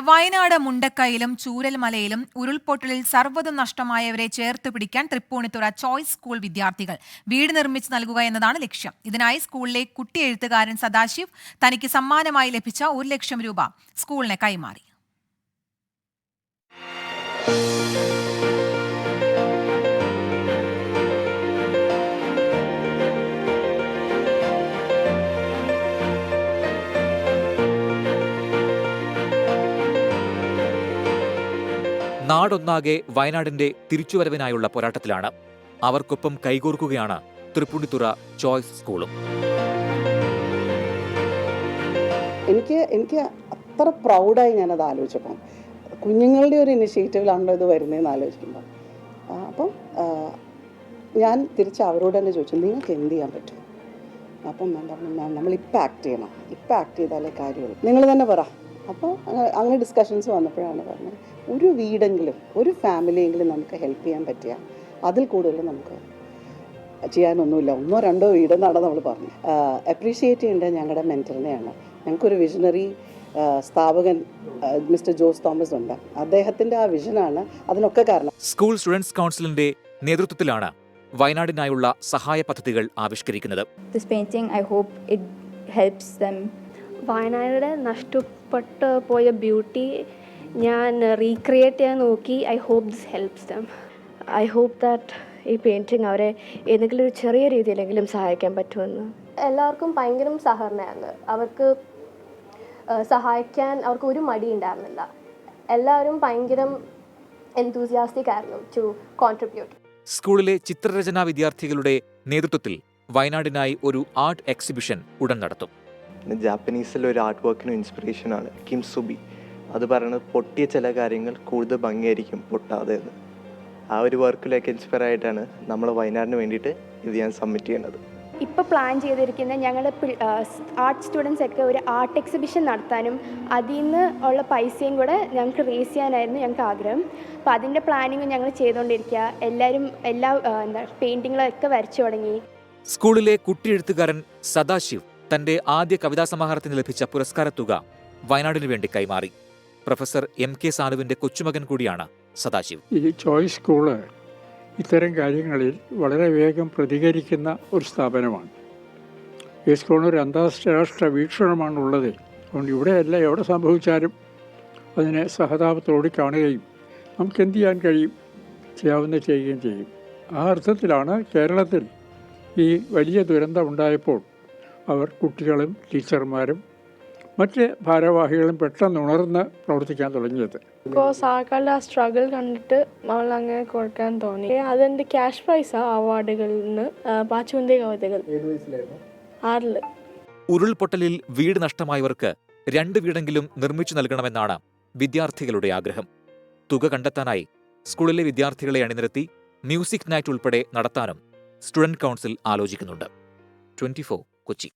വയനാട് മുണ്ടക്കയിലും ചൂരൽമലയിലും ഉരുൾപൊട്ടലിൽ സർവതും നഷ്ടമായവരെ ചേർത്ത് പിടിക്കാൻ തൃപ്പൂണിത്തുറ ചോയ്സ് സ്കൂൾ വിദ്യാർത്ഥികൾ വീട് നിർമ്മിച്ച് നൽകുക എന്നതാണ് ലക്ഷ്യം. ഇതിനായി സ്കൂളിലെ കുട്ടി എഴുത്തുകാരൻ സദാശിവ് തനിക്ക് സമ്മാനമായി ലഭിച്ച ഒരു ലക്ഷം രൂപ സ്കൂളിനെ കൈമാറി. നാടൊന്നാകെ വയനാടിന്റെ തിരിച്ചുവരവിനായുള്ള പോരാട്ടത്തിലാണ്. അവർക്കൊപ്പം കൈകോർക്കുകയാണ് തൃപ്പൂണിത്തുറ ചോയ്സ് സ്കൂളും. എനിക്ക് എനിക്ക് അത്ര പ്രൗഡായി ഞാനത് ആലോചിച്ചപ്പോൾ കുഞ്ഞുങ്ങളുടെ ഒരു ഇനിഷ്യേറ്റീവിലാണല്ലോ ഇത് വരുന്നതെന്ന് ആലോചിക്കുമ്പോൾ അപ്പം ഞാൻ തിരിച്ച് അവരോട് തന്നെ ചോദിച്ചു നിങ്ങൾക്ക് എന്ത് ചെയ്യാൻ പറ്റും? അപ്പം ഞാൻ പറഞ്ഞു മാം നമ്മൾ ഇപ്പം ആക്ട് ചെയ്യണം. ഇപ്പം ആക്ട് ചെയ്താലേ കാര്യമുള്ളൂ. നിങ്ങൾ തന്നെ പറ. അപ്പോൾ അങ്ങനെ- ഡിസ്കഷൻസ് വന്നപ്പോഴാണ് പറഞ്ഞത് ഒരു വീടെങ്കിലും ഒരു ഫാമിലിയെങ്കിലും നമുക്ക് ഹെൽപ്പ് ചെയ്യാൻ പറ്റിയ അതിൽ കൂടുതൽ നമുക്ക് ചെയ്യാനൊന്നുമില്ല. ഒന്നോ രണ്ടോ വീടെന്നാണ് നമ്മൾ പറഞ്ഞത്. അപ്രീഷിയേറ്റ് ചെയ്യേണ്ടത് ഞങ്ങളുടെ മെന്ററിനെയാണ് ഞങ്ങൾക്കൊരു വിഷണറി സ്ഥാപകൻ മിസ്റ്റർ ജോസ് തോമസ് ഉണ്ട്. അദ്ദേഹത്തിന്റെ ആ വിഷനാണ് അതിനൊക്കെ കാരണം. സ്കൂൾ സ്റ്റുഡൻസ് കൗൺസിലിന്റെ നേതൃത്വത്തിലാണ് വയനാടിനായുള്ള സഹായ പദ്ധതികൾ ആവിഷ്കരിക്കുന്നത്. This painting, I hope it helps them. Wayanad നഷ്ടപ്പെട്ടു പോയ ബ്യൂട്ടി ഞാൻ റീക്രിയേറ്റ് ചെയ്യാൻ നോക്കി. I hope this helps them I hope that ഈ പെയിന്റിങ് അവരെ ഏതെങ്കിലും ഒരു ചെറിയ രീതിയിലെങ്കിലും സഹായിക്കാൻ പറ്റുമെന്ന്. എല്ലാവർക്കും ഭയങ്കര സഹകരണമായിരുന്നു. അവർക്ക് സഹായിക്കാൻ അവർക്ക് ഒരു മടി ഉണ്ടായിരുന്നില്ല. എല്ലാവരും ഭയങ്കര എൻതൂസിയാസ്റ്റിക് ആയിരുന്നു ടു കോൺട്രിബ്യൂട്ട് സ്കൂളിലെ ചിത്രരചനാ വിദ്യാർത്ഥികളുടെ നേതൃത്വത്തിൽ വയനാടിനായി ഒരു ആർട്ട് എക്സിബിഷൻ ഉടൻ നടത്തും. പിന്നെ ജാപ്പനീസിലെ ഒരു ആർട്ട് വർക്കിന് ഇൻസ്പിറേഷനാണ് കിം സുബി അത് പറയുന്നത് പൊട്ടിയ ചില കാര്യങ്ങൾ കൂടുതൽ ഭംഗിയായിരിക്കും പൊട്ടാതെ എന്ന്. ആ ഒരു വർക്കിലേക്ക് ഇൻസ്പയർ ആയിട്ടാണ് നമ്മൾ വയനാടിന് വേണ്ടിയിട്ട് ഇത് ഞാൻ സബ്മിറ്റ് ചെയ്യുന്നത് ഇപ്പോൾ പ്ലാൻ ചെയ്തിരിക്കുന്ന ഞങ്ങളുടെ ആർട്ട് സ്റ്റുഡൻസ് ഒക്കെ ഒരു ആർട്ട് എക്സിബിഷൻ നടത്താനും അതിൽ നിന്ന് ഉള്ള പൈസയും കൂടെ ഞങ്ങൾക്ക് റേസ് ചെയ്യാനായിരുന്നു ഞങ്ങൾക്ക് ആഗ്രഹം. അപ്പോൾ അതിന്റെ പ്ലാനിങ് ഞങ്ങൾ ചെയ്തുകൊണ്ടിരിക്കുക എല്ലാവരും എല്ലാ എന്താ പെയിന്റിങ്ങളൊക്കെ വരച്ചു തുടങ്ങി. സ്കൂളിലെ കുട്ടിയെഴുത്തുകാരൻ സദാശിവ്. തന്റെ ആദ്യ കവിതാ സമാഹാരത്തിന് ലഭിച്ച പുരസ്കാരത്തുക വയനാടിനു വേണ്ടി കൈമാറി. പ്രൊഫസർ എം കെ സാനുവിന്റെ കൊച്ചുമകൻ കൂടിയാണ് സദാശിവ്. ഈ ചോയ്സ് സ്കൂൾ ഇത്തരം കാര്യങ്ങളിൽ വളരെ വേഗം പ്രതികരിക്കുന്ന ഒരു സ്ഥാപനമാണ്. ഈ സ്കൂളിന് ഒരു അന്താരാഷ്ട്ര വീക്ഷണമാണ് ഉള്ളത് അതുകൊണ്ട് ഇവിടെയല്ല എവിടെ സംഭവിച്ചാലും അതിനെ സഹതാപത്തോടി കാണുകയും നമുക്ക് എന്ത് ചെയ്യാൻ കഴിയും? ചെയ്യാവുന്ന ചെയ്യുകയും ചെയ്യും. ആ അർത്ഥത്തിലാണ് കേരളത്തിൽ ഈ വലിയ ദുരന്തം ഉണ്ടായപ്പോൾ അവർ കുട്ടികളും ടീച്ചർമാരും മറ്റ് ഭാരവാഹികളും പെട്ടെന്ന് ഉണർന്ന് പ്രവർത്തിക്കാൻ തുടങ്ങിയത്. ബിക്കോസ് ആൾക്കാരുടെ ആ സ്ട്രഗിൾ കണ്ടിട്ട് അവൾ അങ്ങനെ കൊടുക്കാൻ തോന്നി. അതെന്റെ ക്യാഷ് പ്രൈസാ അവാർഡുകളിൽ നിന്ന് പാച്ചുന്തി കവിതകൾ. ആറിൽ. ഉരുൾപൊട്ടലിൽ വീട് നഷ്ടമായവർക്ക് രണ്ട് വീടെങ്കിലും നിർമ്മിച്ചു നൽകണമെന്നാണ് വിദ്യാർത്ഥികളുടെ ആഗ്രഹം. തുക കണ്ടെത്താനായി സ്കൂളിലെ വിദ്യാർത്ഥികളെ അണിനിരത്തി മ്യൂസിക് നൈറ്റ് ഉൾപ്പെടെ നടത്താനും സ്റ്റുഡന്റ് കൗൺസിൽ ആലോചിക്കുന്നുണ്ട്. ട്വന്റി こっち。